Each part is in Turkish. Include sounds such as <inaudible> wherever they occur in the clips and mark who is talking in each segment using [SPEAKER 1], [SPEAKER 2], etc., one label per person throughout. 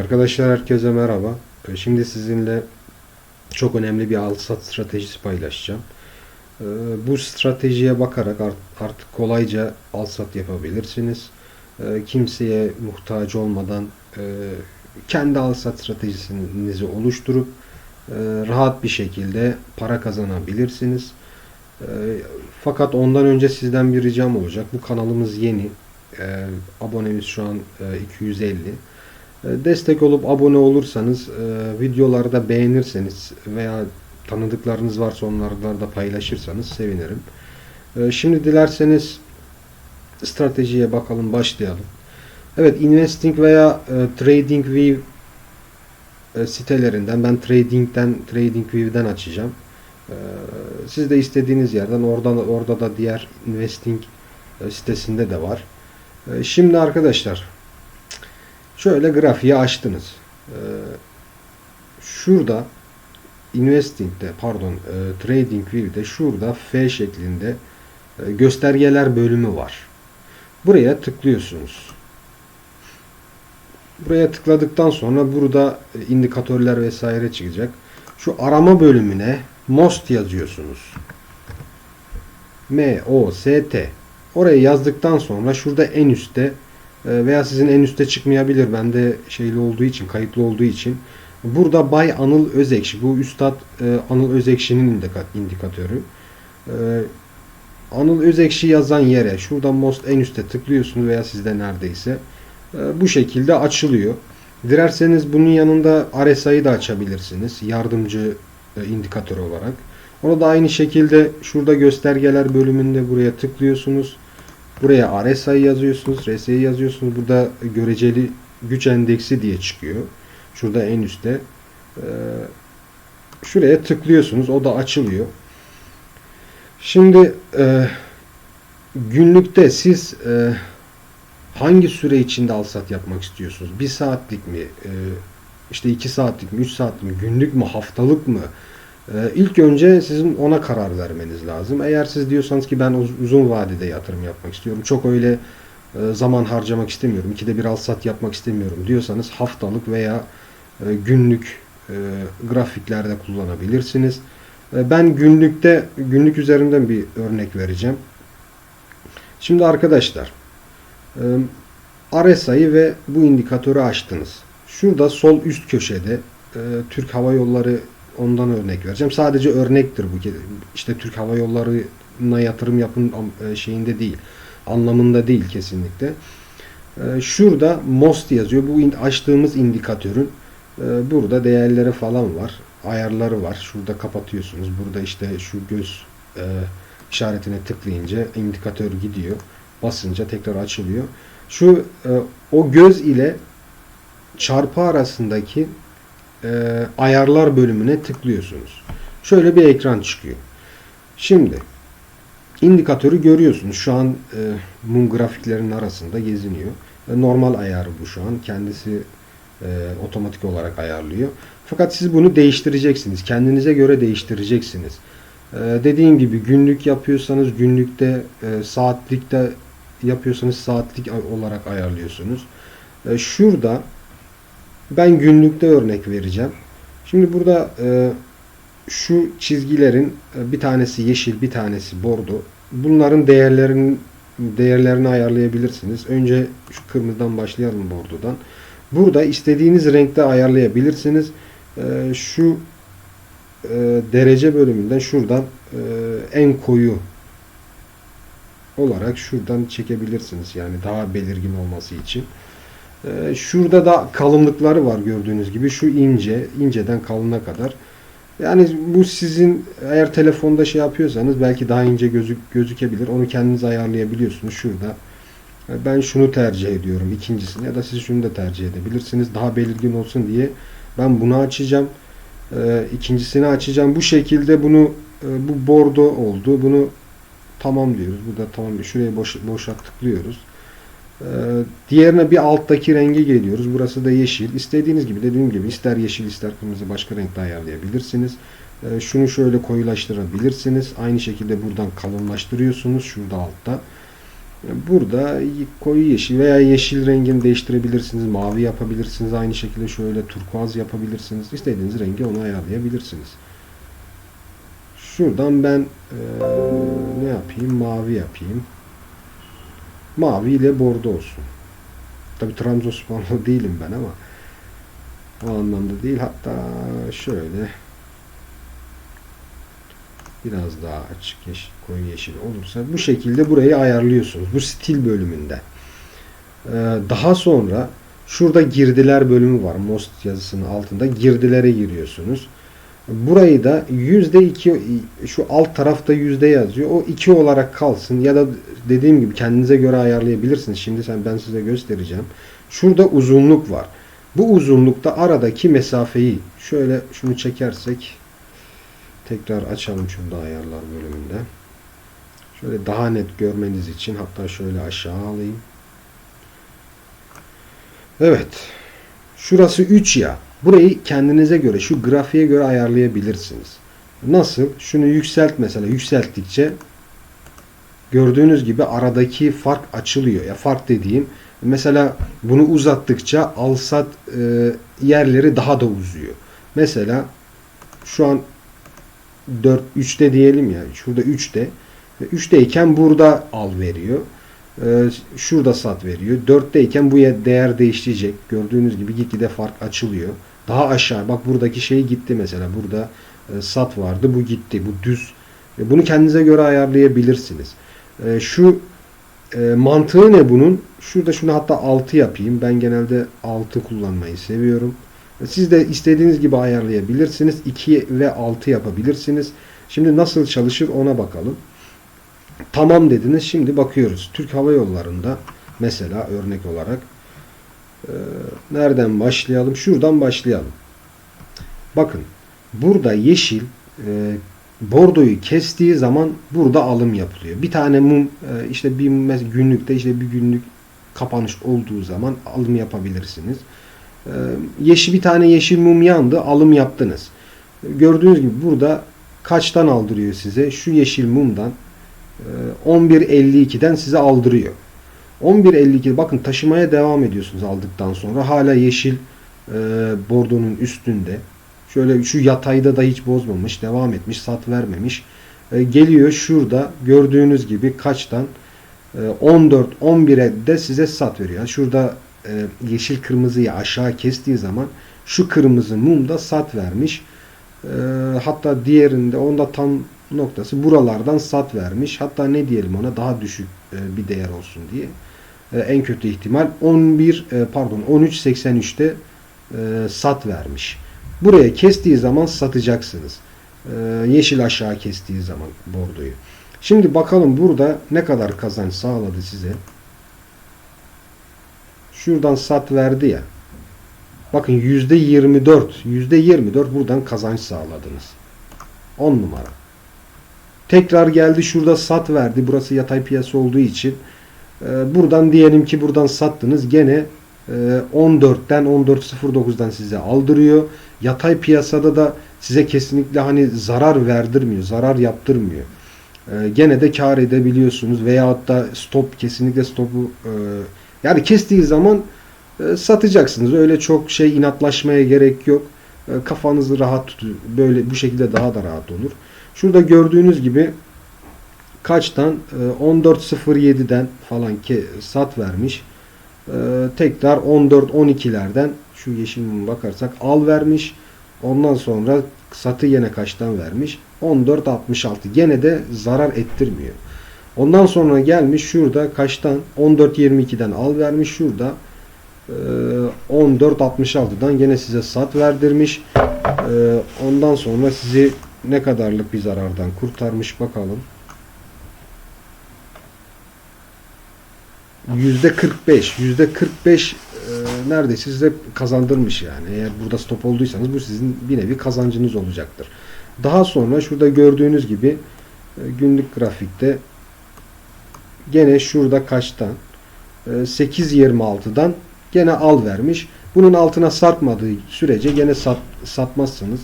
[SPEAKER 1] Arkadaşlar herkese merhaba. Ee, şimdi sizinle çok önemli bir al sat stratejisi paylaşacağım. Ee, bu stratejiye bakarak artık kolayca al sat yapabilirsiniz. Ee, kimseye muhtaç olmadan e, kendi al sat stratejinizi oluşturup e, rahat bir şekilde para kazanabilirsiniz. Fakat ondan önce sizden bir ricam olacak. Bu kanalımız yeni. Abonemiz şu an 250. E, e, destek olup abone olursanız, e, videolarda beğenirseniz veya tanıdıklarınız varsa onlardan da paylaşırsanız sevinirim. E, şimdi dilerseniz stratejiye bakalım, başlayalım. Evet, investing veya tradingview sitelerinden ben trading'den tradingview'den açacağım. Siz de istediğiniz yerden oradan orada da diğer investing sitesinde de var. Şimdi arkadaşlar Şöyle grafiği açtınız. Ee, şurada investing'de pardon e, trading view'de şurada F şeklinde e, göstergeler bölümü var. Buraya tıklıyorsunuz. Buraya tıkladıktan sonra burada e, indikatörler vesaire çıkacak. Şu arama bölümüne most yazıyorsunuz. M O S T. Oraya yazdıktan sonra şurada en üstte ee, veya sizin en üste çıkmayabilir. Bende şeyli olduğu için, kayıtlı olduğu için. Burada Bay Anıl Özekşi. Bu Üstad e, Anıl Özekşi'nin indikatörü. Ee, Anıl Özekşi yazan yere şuradan most en üste tıklıyorsunuz veya sizde neredeyse. E, bu şekilde açılıyor. Dilerseniz bunun yanında RSI'yi da açabilirsiniz. Yardımcı e, indikatör olarak. Onu da aynı şekilde şurada göstergeler bölümünde buraya tıklıyorsunuz. Buraya RSI yazıyorsunuz, RSI yazıyorsunuz. Burada göreceli güç endeksi diye çıkıyor. Şurada en üstte. E, şuraya tıklıyorsunuz. O da açılıyor. Şimdi e, günlükte siz e, hangi süre içinde alsat yapmak istiyorsunuz? Bir saatlik mi? işte iki saatlik mi? Üç saatlik mi? Günlük mü? Haftalık mı? Ee, ilk önce sizin ona karar vermeniz lazım. Eğer siz diyorsanız ki ben uzun vadede yatırım yapmak istiyorum. Çok öyle e, zaman harcamak istemiyorum. İkide bir al sat yapmak istemiyorum diyorsanız haftalık veya e, günlük e, grafiklerde kullanabilirsiniz. Ben günlükte günlük üzerinden bir örnek vereceğim. Şimdi arkadaşlar RSI'yi ve bu indikatörü açtınız. Şurada sol üst köşede Türk Hava Yolları Ondan örnek vereceğim. Sadece örnektir bu. İşte Türk Hava Yolları'na yatırım yapın e, şeyinde değil. Anlamında değil kesinlikle. E, şurada MOST yazıyor. Bu açtığımız indikatörün e, burada değerleri falan var. Ayarları var. Şurada kapatıyorsunuz. Burada işte şu göz işaretine tıklayınca indikatör gidiyor. Basınca tekrar açılıyor. Şu o göz ile çarpı arasındaki e, ayarlar bölümüne tıklıyorsunuz. Şöyle bir ekran çıkıyor. Şimdi indikatörü görüyorsunuz. Şu an e, mum grafiklerinin arasında geziniyor. E, normal ayarı bu şu an. Kendisi e, otomatik olarak ayarlıyor. Fakat siz bunu değiştireceksiniz. Kendinize göre değiştireceksiniz. E, dediğim gibi günlük yapıyorsanız günlükte e, saatlikte yapıyorsanız saatlik olarak ayarlıyorsunuz. E, şurada ben günlükte örnek vereceğim. Şimdi burada e, şu çizgilerin e, bir tanesi yeşil, bir tanesi bordo. Bunların değerlerin değerlerini ayarlayabilirsiniz. Önce şu kırmızıdan başlayalım bordodan. Burada istediğiniz renkte ayarlayabilirsiniz. E, şu e, derece bölümünden şuradan e, en koyu olarak şuradan çekebilirsiniz. Yani daha belirgin olması için. Ee, şurada da kalınlıkları var gördüğünüz gibi. Şu ince, inceden kalına kadar. Yani bu sizin eğer telefonda şey yapıyorsanız belki daha ince gözük, gözükebilir. Onu kendiniz ayarlayabiliyorsunuz şurada. Ee, ben şunu tercih ediyorum ikincisini ya da siz şunu da tercih edebilirsiniz. Daha belirgin olsun diye ben bunu açacağım. Ee, ikincisini açacağım. Bu şekilde bunu e, bu bordo oldu. Bunu tamam diyoruz. Bu da tamam. şurayı boş, boşalt tıklıyoruz. Ee, diğerine bir alttaki renge geliyoruz. Burası da yeşil. İstediğiniz gibi dediğim gibi ister yeşil ister kırmızı başka renkte ayarlayabilirsiniz. Ee, şunu şöyle koyulaştırabilirsiniz. Aynı şekilde buradan kalınlaştırıyorsunuz. Şurada altta. Ee, burada koyu yeşil veya yeşil rengini değiştirebilirsiniz. Mavi yapabilirsiniz. Aynı şekilde şöyle turkuaz yapabilirsiniz. İstediğiniz rengi onu ayarlayabilirsiniz. Şuradan ben e, ne yapayım? Mavi yapayım. Mavi ile bordo olsun. Tabi Trabzonsporlu <laughs> değilim ben ama o anlamda değil. Hatta şöyle biraz daha açık yeşil, koyu yeşil olursa bu şekilde burayı ayarlıyorsunuz. Bu stil bölümünde. Ee, daha sonra şurada girdiler bölümü var. Most yazısının altında girdilere giriyorsunuz. Burayı da yüzde iki şu alt tarafta yüzde yazıyor. O iki olarak kalsın ya da dediğim gibi kendinize göre ayarlayabilirsiniz. Şimdi sen ben size göstereceğim. Şurada uzunluk var. Bu uzunlukta aradaki mesafeyi şöyle şunu çekersek tekrar açalım şunu da ayarlar bölümünde. Şöyle daha net görmeniz için hatta şöyle aşağı alayım. Evet. Şurası 3 ya. Burayı kendinize göre, şu grafiğe göre ayarlayabilirsiniz. Nasıl? Şunu yükselt mesela. Yükselttikçe gördüğünüz gibi aradaki fark açılıyor. Ya fark dediğim mesela bunu uzattıkça alsat e, yerleri daha da uzuyor. Mesela şu an 4 3'te diyelim ya, Şurada 3'te. 3'teyken burada al veriyor. Ee, şurada sat veriyor. 4'teyken bu değer değişecek. Gördüğünüz gibi gitgide fark açılıyor. Daha aşağı. Bak buradaki şey gitti mesela. Burada e, sat vardı. Bu gitti. Bu düz. E, bunu kendinize göre ayarlayabilirsiniz. E, şu mantığı ne bunun? Şurada şunu hatta 6 yapayım. Ben genelde 6 kullanmayı seviyorum. Siz de istediğiniz gibi ayarlayabilirsiniz. 2 ve 6 yapabilirsiniz. Şimdi nasıl çalışır ona bakalım. Tamam dediniz. Şimdi bakıyoruz. Türk Hava Yolları'nda mesela örnek olarak ee, nereden başlayalım? Şuradan başlayalım. Bakın burada yeşil e, bordoyu kestiği zaman burada alım yapılıyor. Bir tane mum e, işte bir günlükte işte bir günlük kapanış olduğu zaman alım yapabilirsiniz. E, yeşil bir tane yeşil mum yandı alım yaptınız. Gördüğünüz gibi burada kaçtan aldırıyor size? Şu yeşil mumdan 11.52'den e, size aldırıyor. 11.52 bakın taşımaya devam ediyorsunuz aldıktan sonra. Hala yeşil e, bordonun üstünde. Şöyle şu yatayda da hiç bozmamış. Devam etmiş. Sat vermemiş. E, geliyor şurada gördüğünüz gibi kaçtan e, 14 11'e de size sat veriyor. Şurada e, yeşil kırmızıyı aşağı kestiği zaman şu kırmızı mum da sat vermiş. E, hatta diğerinde onda tam noktası buralardan sat vermiş. Hatta ne diyelim ona daha düşük e, bir değer olsun diye. E, en kötü ihtimal 11 e, pardon 13.83'te e, sat vermiş. Buraya kestiği zaman satacaksınız. E, yeşil aşağı kestiği zaman bordoyu. Şimdi bakalım burada ne kadar kazanç sağladı size. Şuradan sat verdi ya. Bakın %24, %24 buradan kazanç sağladınız. 10 numara. Tekrar geldi şurada sat verdi. Burası yatay piyasa olduğu için ee, buradan diyelim ki buradan sattınız. Gene e, 14'ten 14.09'dan size aldırıyor. Yatay piyasada da size kesinlikle hani zarar verdirmiyor. Zarar yaptırmıyor. Ee, gene de kar edebiliyorsunuz. Veya hatta stop kesinlikle stopu e, yani kestiği zaman e, satacaksınız. Öyle çok şey inatlaşmaya gerek yok. E, kafanızı rahat tutun. Böyle bu şekilde daha da rahat olur. Şurada gördüğünüz gibi kaçtan 14.07'den ee, falan ki sat vermiş. Ee, tekrar 14.12'lerden şu yeşil mum bakarsak al vermiş. Ondan sonra satı yine kaçtan vermiş? 14.66. Gene de zarar ettirmiyor. Ondan sonra gelmiş şurada kaçtan 14.22'den al vermiş. Şurada 14.66'dan e, gene size sat verdirmiş. E, ondan sonra sizi ne kadarlık bir zarardan kurtarmış bakalım. yüzde 45, yüzde 45 e, neredeyse size kazandırmış yani. Eğer burada stop olduysanız bu sizin bir nevi kazancınız olacaktır. Daha sonra şurada gördüğünüz gibi e, günlük grafikte gene şurada kaçtan e, 8.26'dan gene al vermiş. Bunun altına sarkmadığı sürece gene sat, satmazsınız.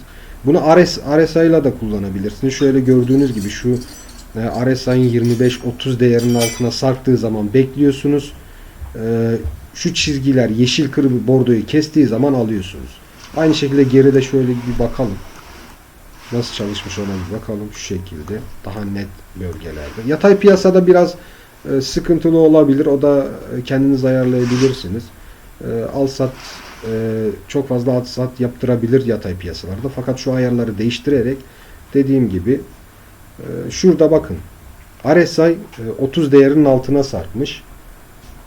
[SPEAKER 1] Bunu RSI ile de kullanabilirsiniz. Şöyle gördüğünüz gibi şu ee, RSI'nin 25-30 değerinin altına sarktığı zaman bekliyorsunuz. Ee, şu çizgiler yeşil kırmızı bordoyu kestiği zaman alıyorsunuz. Aynı şekilde geride şöyle bir bakalım. Nasıl çalışmış ona bir bakalım şu şekilde. Daha net bölgelerde. Yatay piyasada biraz e, sıkıntılı olabilir. O da e, kendiniz ayarlayabilirsiniz. E, al sat çok fazla al sat yaptırabilir yatay piyasalarda. Fakat şu ayarları değiştirerek dediğim gibi ee, şurada bakın. RSI 30 e, değerinin altına sarkmış.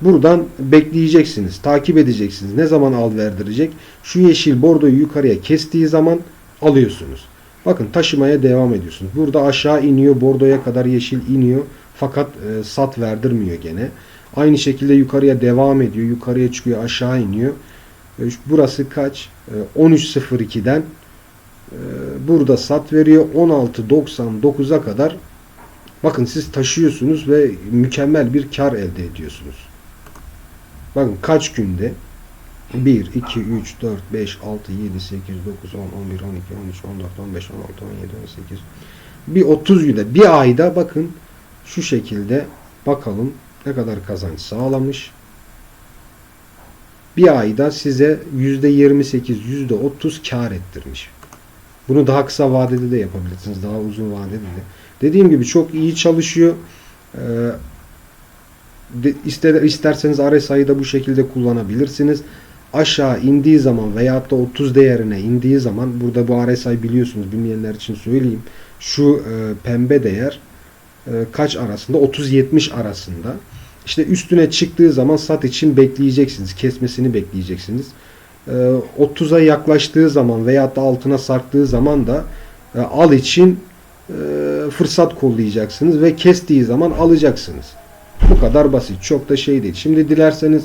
[SPEAKER 1] Buradan bekleyeceksiniz, takip edeceksiniz. Ne zaman al verdirecek? Şu yeşil bordoyu yukarıya kestiği zaman alıyorsunuz. Bakın taşımaya devam ediyorsunuz. Burada aşağı iniyor, bordoya kadar yeşil iniyor. Fakat e, sat verdirmiyor gene. Aynı şekilde yukarıya devam ediyor. Yukarıya çıkıyor, aşağı iniyor. E, burası kaç? E, 13.02'den ee, burada sat veriyor 16.99'a kadar bakın siz taşıyorsunuz ve mükemmel bir kar elde ediyorsunuz. Bakın kaç günde 1, 2, 3, 4, 5, 6, 7, 8, 9, 10, 11, 12, 13, 14, 15, 16, 17, 18 bir 30 günde bir ayda bakın şu şekilde bakalım ne kadar kazanç sağlamış. Bir ayda size %28, %30 kar ettirmiş. Bunu daha kısa vadede de yapabilirsiniz. Daha uzun vadede de. Dediğim gibi çok iyi çalışıyor. Ee, de, ister, isterseniz RSI'yi da bu şekilde kullanabilirsiniz. Aşağı indiği zaman veyahut da 30 değerine indiği zaman burada bu RSI biliyorsunuz bilmeyenler için söyleyeyim. Şu e, pembe değer e, kaç arasında? 30-70 arasında. İşte üstüne çıktığı zaman sat için bekleyeceksiniz. Kesmesini bekleyeceksiniz. 30'a ee, yaklaştığı zaman veya da altına sarktığı zaman da e, al için e, fırsat kollayacaksınız ve kestiği zaman alacaksınız. Bu kadar basit. Çok da şey değil. Şimdi dilerseniz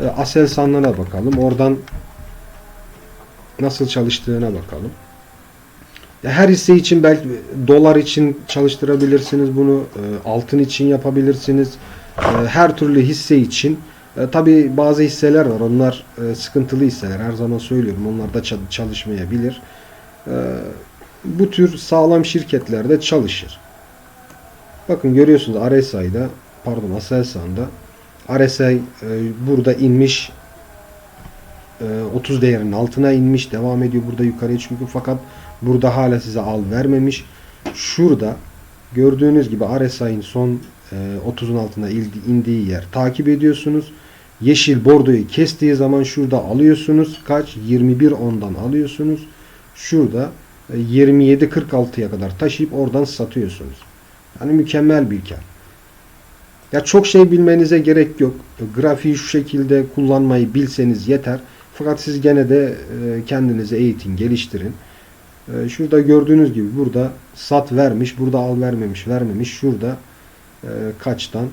[SPEAKER 1] e, Aselsan'lara bakalım. Oradan nasıl çalıştığına bakalım. Her hisse için belki dolar için çalıştırabilirsiniz bunu. Altın için yapabilirsiniz. Her türlü hisse için e, Tabi bazı hisseler var. Onlar e, sıkıntılı hisseler. Her zaman söylüyorum. Onlar da çalışmayabilir. E, bu tür sağlam şirketlerde çalışır. Bakın görüyorsunuz RSI'da pardon Aselsan'da RSI e, burada inmiş e, 30 değerinin altına inmiş. Devam ediyor burada yukarıya çünkü fakat burada hala size al vermemiş. Şurada gördüğünüz gibi RSI'nin son 30'un ee, altına indiği yer takip ediyorsunuz. Yeşil bordoyu kestiği zaman şurada alıyorsunuz. Kaç? 21 ondan alıyorsunuz. Şurada 27.46'ya e, kadar taşıyıp oradan satıyorsunuz. Yani mükemmel bir kar. Ya çok şey bilmenize gerek yok. E, grafiği şu şekilde kullanmayı bilseniz yeter. Fakat siz gene de e, kendinizi eğitin, geliştirin. Şurada gördüğünüz gibi burada sat vermiş, burada al vermemiş, vermemiş. Şurada ee, kaçtan.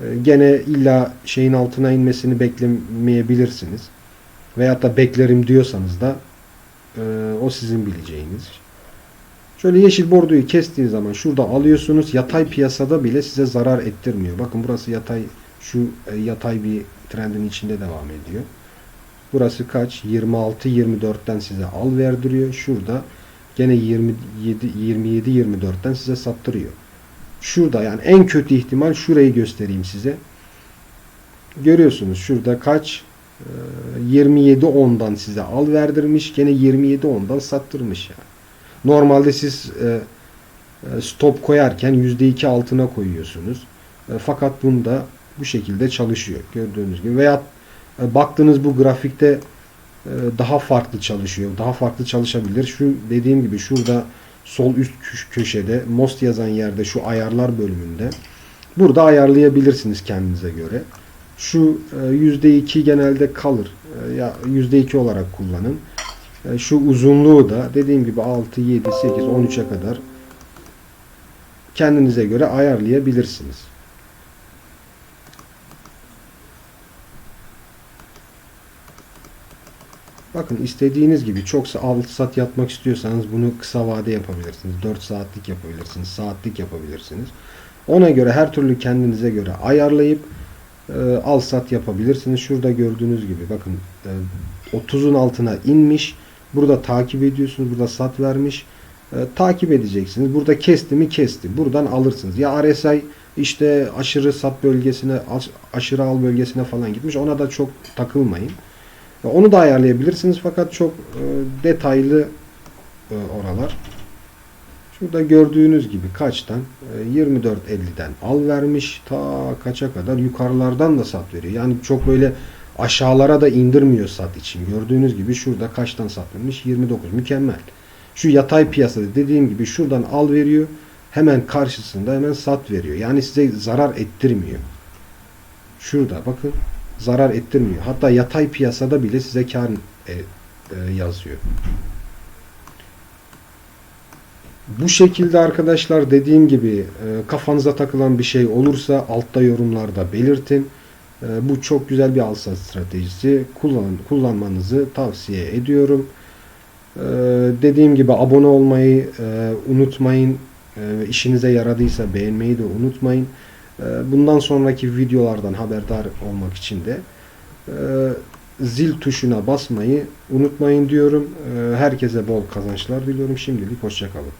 [SPEAKER 1] Ee, gene illa şeyin altına inmesini beklemeyebilirsiniz. Veyahut da beklerim diyorsanız da e, o sizin bileceğiniz. Şöyle yeşil borduyu kestiğin zaman şurada alıyorsunuz. Yatay piyasada bile size zarar ettirmiyor. Bakın burası yatay şu e, yatay bir trendin içinde devam ediyor. Burası kaç? 26-24'ten size al verdiriyor. Şurada gene 27-24'ten size sattırıyor. Şurada yani en kötü ihtimal şurayı göstereyim size. Görüyorsunuz şurada kaç? 27 ee, ondan size al verdirmiş. Gene 27 ondan sattırmış yani. Normalde siz e, e, stop koyarken %2 altına koyuyorsunuz. E, fakat bunda bu şekilde çalışıyor. Gördüğünüz gibi. Veya baktığınız bu grafikte daha farklı çalışıyor. Daha farklı çalışabilir. Şu dediğim gibi şurada sol üst köşede most yazan yerde şu ayarlar bölümünde burada ayarlayabilirsiniz kendinize göre. Şu %2 e, genelde kalır. E, ya %2 olarak kullanın. E, şu uzunluğu da dediğim gibi 6, 7, 8, 13'e kadar kendinize göre ayarlayabilirsiniz. Bakın istediğiniz gibi çoksa 6 saat yatmak istiyorsanız bunu kısa vade yapabilirsiniz. 4 saatlik yapabilirsiniz. Saatlik yapabilirsiniz. Ona göre her türlü kendinize göre ayarlayıp e, al sat yapabilirsiniz. Şurada gördüğünüz gibi bakın e, 30'un altına inmiş. Burada takip ediyorsunuz. Burada sat vermiş. E, takip edeceksiniz. Burada kesti mi kesti. Buradan alırsınız. Ya RSI işte aşırı sat bölgesine aşırı al bölgesine falan gitmiş. Ona da çok takılmayın. Onu da ayarlayabilirsiniz fakat çok e, detaylı e, oralar. Şurada gördüğünüz gibi kaçtan 24.50'den e, al vermiş ta kaça kadar yukarılardan da sat veriyor. Yani çok böyle aşağılara da indirmiyor sat için. Gördüğünüz gibi şurada kaçtan satılmış 29 mükemmel. Şu yatay piyasada dediğim gibi şuradan al veriyor. Hemen karşısında hemen sat veriyor. Yani size zarar ettirmiyor. Şurada bakın zarar ettirmiyor. Hatta yatay piyasada bile size kar e, e, yazıyor. Bu şekilde arkadaşlar dediğim gibi e, kafanıza takılan bir şey olursa altta yorumlarda belirtin. E, bu çok güzel bir al stratejisi. Kullan, kullanmanızı tavsiye ediyorum. E, dediğim gibi abone olmayı e, unutmayın. E, işinize yaradıysa beğenmeyi de unutmayın. Ee, bundan sonraki videolardan haberdar olmak için de e, zil tuşuna basmayı unutmayın diyorum. Ee, herkese bol kazançlar diliyorum. Şimdilik hoşçakalın.